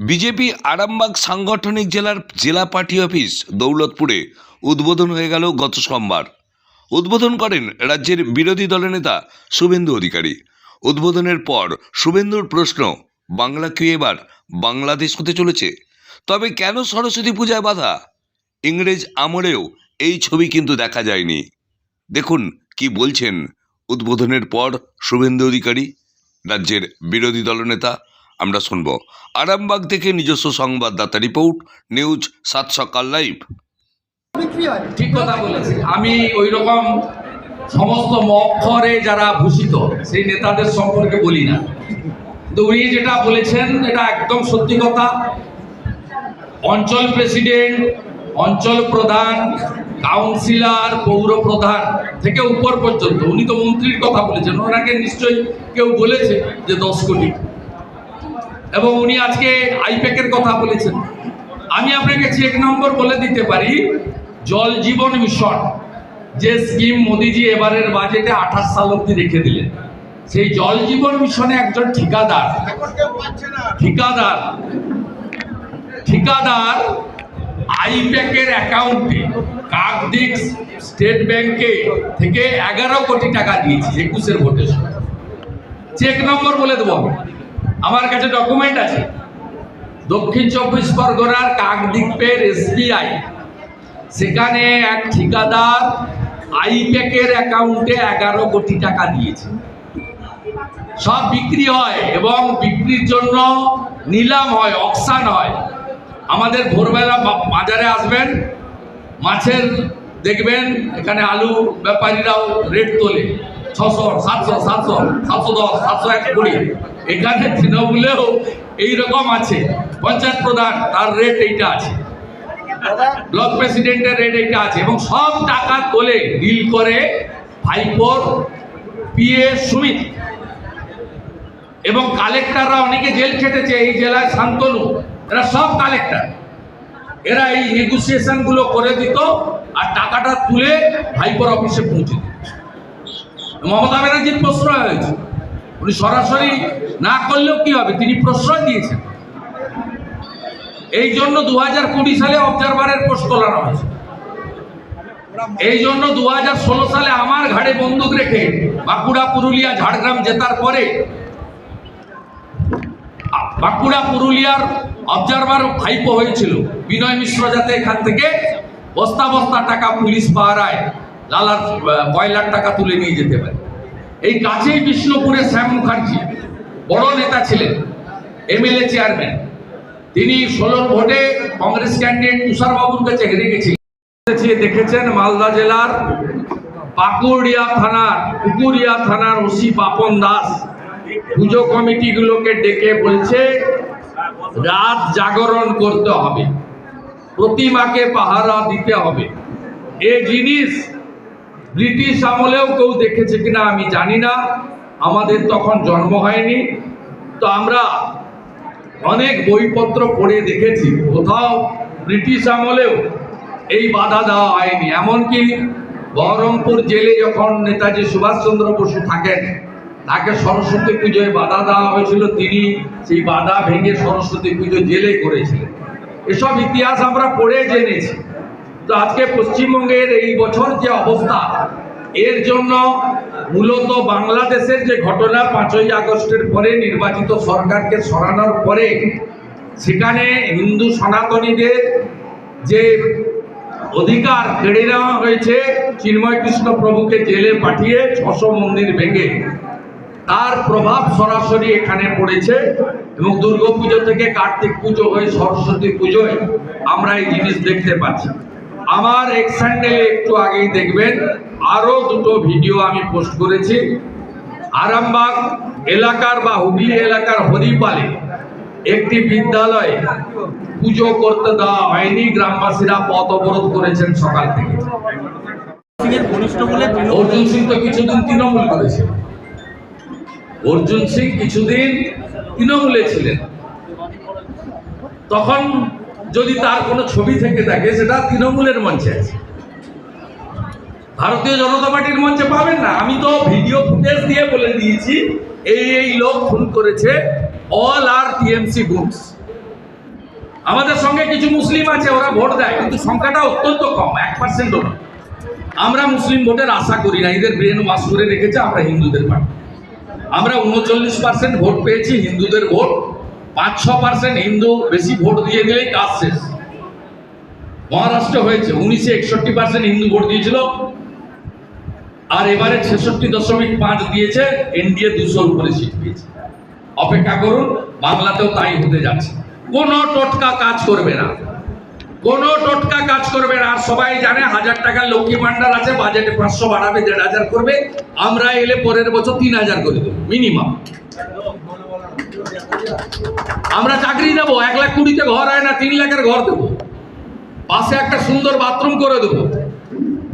BJP Arambagh সাংগঠনিক জেলার জেলা পার্টি অফিস দৌলতপুরে উদ্বোধন হয়ে গেল গত সোমবার। উদ্বোধন করেন রাজ্যের বিরোধী দলের নেতা শুভেন্দু অধিকারী। উদ্বোধনের পর শুভেন্দুর প্রশ্ন, বাংলা কি এবার বাংলাদেশ হতে চলেছে? তবে কেন সরস্বতী পূজায় বাধা? ইংরেজ আমলেও এই ছবি কিন্তু দেখা যায়নি। দেখুন কি বলছেন উদ্বোধনের পর শুভেন্দু অধিকারী, রাজ্যের বিরোধী দলনেতা আমরা শুনব। আরামবাগ থেকে নিজস্ব সংবাদদাতা রিপোর্ট, নিউজ সাত সকাল লাইভ। ঠিক কথা বলেছে আমি ওই রকম সমস্ত মক্ষরে যারা ভূষিত, সেই নেতাদের সম্পর্কে বলি না। কিন্তু উনি যেটা বলেছেন, এটা একদম সত্যি কথা। অঞ্চল প্রেসিডেন্ট, অঞ্চল প্রধান, কাউন্সিলর, পৌর প্রধান থেকে উপর পর্যন্ত, উনি তো মন্ত্রীর কথা বলেছেন। ওনাকে নিশ্চয়ই কেউ বলেছে যে দশ কোটি। এবং উনি আজকে আইপ্যাকের কথা বলেছেন। আমি আপনাকে চেক নম্বর বলে দিতে পারি, জল জীবন মিশন, যে স্কিম মোদিজি এবারের বাজেটে আঠাশ সাল অব্দি রেখে দিলেন। সেই জল জীবন মিশনে একজন ঠিকাদার ঠিকাদার ঠিকাদার আইপ্যাকের অ্যাকাউন্টে কাকদিক স্টেট ব্যাংকে থেকে এগারো কোটি টাকা দিয়েছি একুশের ভোটের চেক নম্বর বলে দেবো। আমার কাছে ডকুমেন্ট আছে। দক্ষিণ চব্বিশ পরগনার কাকদ্বীপের এসবিআই। সেখানে এক ঠিকাদার আইপ্যাকের অ্যাকাউন্টে এগারো কোটি টাকা দিয়েছে। সব বিক্রি হয় এবং বিক্রির জন্য নিলাম হয়, অকশান হয়। আমাদের ভোরবেলা বাজারে আসবেন, মাছের দেখবেন, এখানে আলু ব্যাপারীরাও রেট তোলে। ছশো, সাতশো সাতশো সাতশো দশ, সাতশো এক কুড়ি। এখানে তৃণমূলেও এইরকম আছে। পঞ্চায়েত প্রধান তার রেট এইটা আছে। ব্লক প্রেসিডেন্টের রেট এইটা আছে এবং সব টাকা তোলে ডিল করে ভাইপোর পিএ সুমিত। এবং কালেক্টররা অনেকে জেল খেটেছে এই জেলায় শান্তনু এরা সব কালেক্টর এরা এই নেগোসিয়েশনগুলো করে দিত আর টাকাটা তুলে ভাইপোর অফিসে পৌঁছে দিত। মমতা ব্যানার্জির প্রশ্রয় হয়েছে। উনি সরাসরি না করলেও কি হবে? তিনি প্রশ্রয় দিয়েছেন। এই জন্য দু হাজার কুড়ি সালে অবজারভারের পোস্ট তোলানো হয়েছে। এই জন্য দু হাজার ষোলো সালে আমার ঘাড়ে বন্দুক রেখে বাঁকুড়া, পুরুলিয়া, ঝাড়গ্রাম জেতার পরে বাঁকুড়া, পুরুলিয়ার অবজারভার ভাইপো হয়েছিল। বিনয় মিশ্র যাতে এখান থেকে বস্তা বস্তা টাকা পুলিশ পাহারায়, লালার কয়লার টাকা তুলে নিয়ে যেতে পারে। এই কাছেই বিষ্ণুপুরে শ্যাম মুখার্জি, বড় নেতা ছিলেন, এমএলএ চেয়ারম্যান। তিনি ষোলো ভোটে কংগ্রেস ক্যান্ডিডেট তুষার বাবুর কাছে হেরে গেছিলেন। দেখেছেন মালদা জেলার পাকুড়িয়া থানার, পুকুরিয়া থানার ওসি পাপন দাস। পুজো কমিটিগুলোকে ডেকে বলছে, রাত জাগরণ করতে হবে। প্রতিমাকে পাহারা দিতে হবে। এ জিনিস ব্রিটিশ আমলেও কেউ দেখেছে কিনা আমি জানি না। আমাদের তখন জন্ম হয়নি। তো আমরা অনেক বইপত্র পড়ে দেখেছি। কোথাও ব্রিটিশ আমলেও এই বাধা দেওয়া হয়নি। এমনকি বহরমপুর জেলে যখন নেতাজি সুভাষচন্দ্র বসু থাকেন, তাকে সরস্বতী পুজোয় বাধা দেওয়া হয়েছিল। তিনি সেই বাধা ভেঙে সরস্বতী পুজো জেলে করেছিলেন। এসব ইতিহাস আমরা পড়ে জেনেছি। তো আজকে পশ্চিমবঙ্গের এই বছর যে অবস্থা, এর জন্য মূলত বাংলাদেশের যে ঘটনা পাঁচই আগস্টের পরে নির্বাচিত সরকারকে সরানোর পরে, সেখানে হিন্দু সনাতনীদের যে অধিকার কেড়ে নেওয়া হয়েছে, চিন্ময় কৃষ্ণ প্রভুকে জেলে পাঠিয়ে ছশো মন্দির ভেঙে তার প্রভাব সরাসরি এখানে পড়েছে এবং দুর্গাপুজো থেকে কার্তিক পুজো হয়ে সরস্বতী পুজোয় আমরা এই জিনিস দেখতে পাচ্ছি। আমার এক হ্যান্ডেলে একটু আগেই দেখবেন। আরও দুটো ভিডিও আমি পোস্ট করেছি। আরামবাগ এলাকার বা হুগলি এলাকার হরিপালে একটি বিদ্যালয়ে পুজো করতে দেওয়া হয়নি। গ্রামবাসীরা পথ অবরোধ করেছেন সকাল থেকে। অর্জুন সিং তো কিছুদিন তৃণমূল করেছে। অর্জুন সিং কিছুদিন তৃণমূলে ছিলেন। তখন যদি তার কোনো ছবি থেকে থাকে, সেটা তৃণমূলের মঞ্চে আছে। ভারতীয় জনতা পার্টির মঞ্চে পাবেন না। আমি তো ভিডিও ফুটেজ দিয়ে বলে দিয়েছি, এই এই লোক খুন করেছে অল আর টিএমসি গুডস আমাদের সঙ্গে কিছু মুসলিম আছে, ওরা ভোট দেয়, কিন্তু সংখ্যাটা অত্যন্ত কম, এক পার্সেন্টও না। আমরা মুসলিম ভোটের আশা করি না, এদের ব্রেন ওয়াশ করে রেখেছে আমরা হিন্দুদের পার্টি আমরা উনচল্লিশ পার্সেন্ট ভোট পেয়েছি, হিন্দুদের ভোট। পাঁচ ছ পার্সেন্ট হিন্দু বেশি ভোট দিয়ে দিলেই কাজ শেষ। মহারাষ্ট্র হয়েছে, উনিশে একষট্টি পার্সেন্ট হিন্দু ভোট দিয়েছিল। আর এবারে ছেষট্টি দশমিক পাঁচ দিয়েছে, এনডিএ দুশোর উপরে সিট পেয়েছে। অপেক্ষা করুন, বাংলাতেও তাই হতে যাচ্ছে। কোনো টোটকা কাজ করবে না। কোনো টোটকা কাজ করবে না। আর সবাই জানে, হাজার টাকার লক্ষ্মী ভান্ডার আছে বাজেটে পাঁচশো বাড়াবে, দেড় হাজার করবে। আমরা এলে পরের বছর তিন হাজার করে দেবো মিনিমাম আমরা চাকরি দেবো এক লাখ কুড়িতে ঘর হয় না তিন লাখের ঘর দেবো। পাশে একটা সুন্দর বাথরুম করে দেবো।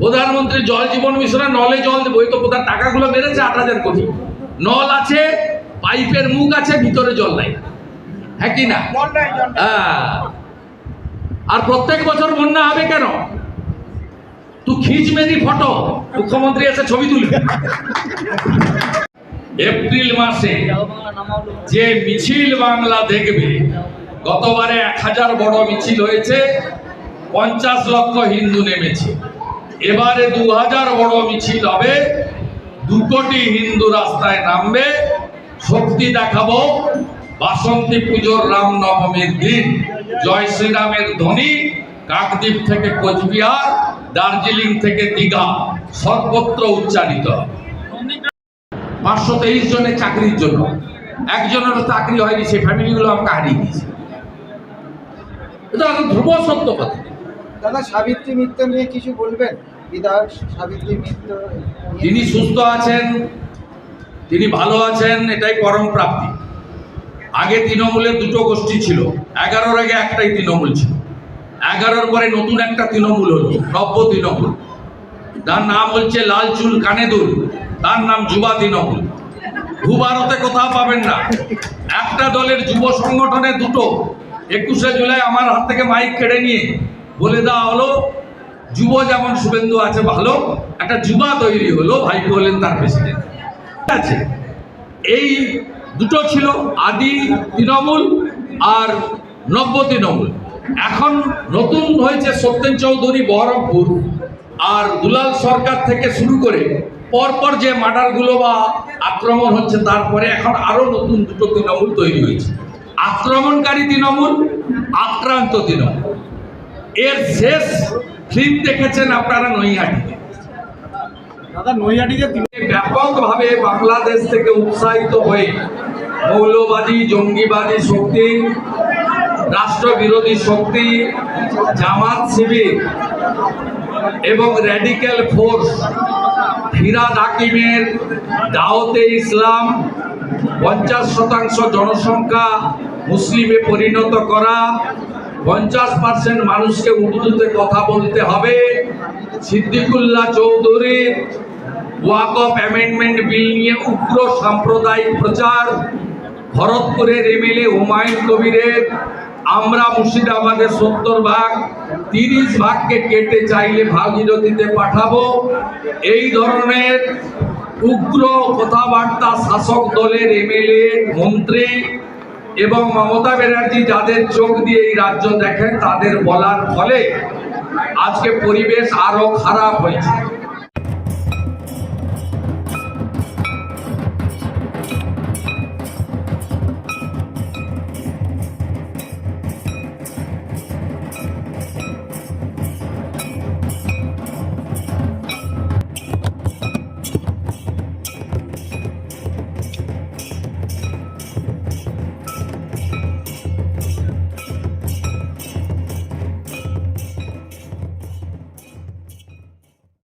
প্রধানমন্ত্রী জল জীবন মিশনে নলে জল দেবো। এই তো কোথায় টাকাগুলো মেরেছে আট হাজার কোটি। নল আছে পাইপের মুখ আছে ভিতরে জল নাই। হ্যাঁ কি না? হ্যাঁ। আর প্রত্যেক বছর বন্যা হবে কেন? তুই খিচ মেরি ফটো। মুখ্যমন্ত্রী এসে ছবি তুলবে। এপ্রিল মাসে যে মিছিল বাংলা দেখবে, গতবারে এক হাজার বড় মিছিল হয়েছে, পঞ্চাশ লক্ষ হিন্দু নেমেছে। এবারে দু হাজার বড় মিছিল হবে, দু কোটি হিন্দু রাস্তায় নামবে, শক্তি দেখাবো, বাসন্তী পুজোর রামনবমীর দিন। জয় শ্রীরামের ধ্বনি, কাকদ্বীপ থেকে কোচবিহার, দার্জিলিং থেকে দীঘা, সর্বত্র উচ্চারিত পাঁচশো তেইশ জনের চাকরির জন্য। একজনের চাকরি হয়নি সেই ফ্যামিলিগুলো আমাকে হারিয়ে দিয়েছে। এটা একটা ধ্রুব সত্য কথা। দাদা সাবিত্রী মিত্র নিয়ে কিছু বলবেন? বিধায়ক সাবিত্রী মিত্র তিনি সুস্থ আছেন তিনি ভালো আছেন এটাই পরম প্রাপ্তি। আগে তৃণমূলের দুটো গোষ্ঠী ছিল এগারোর আগে একটাই তৃণমূল ছিল। এগারোর পরে নতুন একটা তৃণমূল হলো নব্য তৃণমূল। তার নাম হচ্ছে লাল চুল কানে দুল তার নাম যুবা তৃণমূল। ভূভারতে কোথাও পাবেন না। একটা দলের যুব সংগঠনে দুটো। একুশে জুলাই আমার হাত থেকে মাইক কেড়ে নিয়ে বলে দেওয়া হলো, যুব যেমন শুভেন্দু আছে ভালো, একটা যুবা তৈরি হলো ভাইপো হলেন তার প্রেসিডেন্ট আছে। এই দুটো ছিল, আদি তৃণমূল আর নব্য তৃণমূল। এখন নতুন হয়েছে সত্যেন চৌধুরী বহরমপুর আর দুলাল সরকার থেকে শুরু করে পরপর যে মার্ডারগুলো বা আক্রমণ হচ্ছে তারপরে এখন আরও নতুন দুটো তৃণমূল তৈরি হয়েছে। আক্রমণকারী তৃণমূল আক্রান্ত তৃণমূল। এর শেষ ফিল্ম দেখেছেন আপনারা নৈহাটিতে দাদা নৈহাটিতে ব্যাপকভাবে বাংলাদেশ থেকে উৎসাহিত হয়ে মৌলবাদী জঙ্গিবাদী শক্তি রাষ্ট্রবিরোধী শক্তি জামাত শিবির এবং র্যাডিক্যাল ফোর্স ফিরাদ হাকিমের দাওতে ইসলাম পঞ্চাশ শতাংশ জনসংখ্যা মুসলিমে পরিণত করা, পঞ্চাশ পার্সেন্ট মানুষকে উর্দুতে কথা বলতে হবে। সিদ্দিকুল্লাহ চৌধুরীর অফ অ্যামেন্ডমেন্ট বিল নিয়ে উগ্র সাম্প্রদায়িক প্রচার, ভরতপুরের এমএলএ হুমায়ুন কবিরের আমরা মুর্শিদাবাদের সত্তর ভাগ, তিরিশ ভাগকে কেটে চাইলে ভাগীরথীতে পাঠাবো। এই ধরনের উগ্র কথাবার্তা শাসক দলের এমএলএ, মন্ত্রী এবং মমতা ব্যানার্জি যাদের চোখ দিয়ে এই রাজ্য দেখেন, তাদের বলার ফলে আজকে পরিবেশ আরও খারাপ হয়েছে।